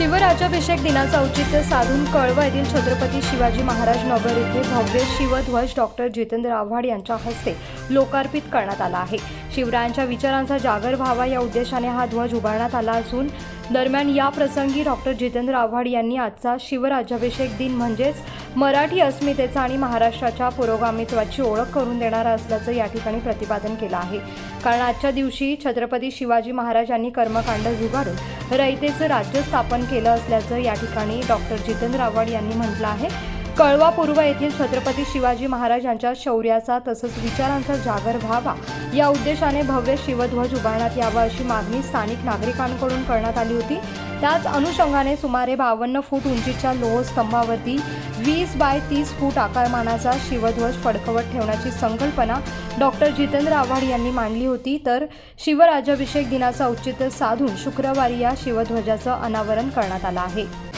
शिवराज्याभिषेक दिनाचं औचित्य साधून कळवा येथील छत्रपती शिवाजी महाराज नगर येथे भव्य शिवध्वज डॉक्टर जितेंद्र आव्हाड यांच्या हस्ते लोकार्पित करण्यात आला आहे. शिवरायांच्या विचारांचा जागर व्हावा या उद्देशाने हा ध्वज उभारण्यात आला असून दरम्यान या प्रसंगी डॉक्टर जितेंद्र आव्हाड यांनी आजचा शिवराज्याभिषेक दिन म्हणजेच मराठी अस्मितेचा आणि महाराष्ट्राच्या पुरोगामित्वाची ओळख करून देणारा असल्याचं या ठिकाणी प्रतिपादन केलं आहे. कारण आजच्या दिवशी छत्रपती शिवाजी महाराज यांनी कर्मकांड झुगारून रयतेचं राज्य स्थापन केलं असल्याचं या ठिकाणी डॉक्टर जितेंद्र आव्हाड यांनी म्हटलं आहे. कळवा पूर्व येथील छत्रपती शिवाजी महाराज यांच्या शौर्याचा तसंच विचारांचा जागर व्हावा या उद्देशाने भव्य शिवध्वज उभारण्यात यावा अशी मागणी स्थानिक नागरिकांकडून करण्यात आली होती. त्याच अनुषंगाने सुमारे बावन्न फूट उंचीच्या लोहस्तंभावरती वीस बाय तीस फूट आकारमानाचा शिवध्वज फडकवत ठेवण्याची संकल्पना डॉक्टर जितेंद्र आव्हाड यांनी मांडली होती. तर शिवराज्याभिषेक दिनाचं औचित्य साधून शुक्रवारी या शिवध्वजाचं अनावरण करण्यात आलं आहे.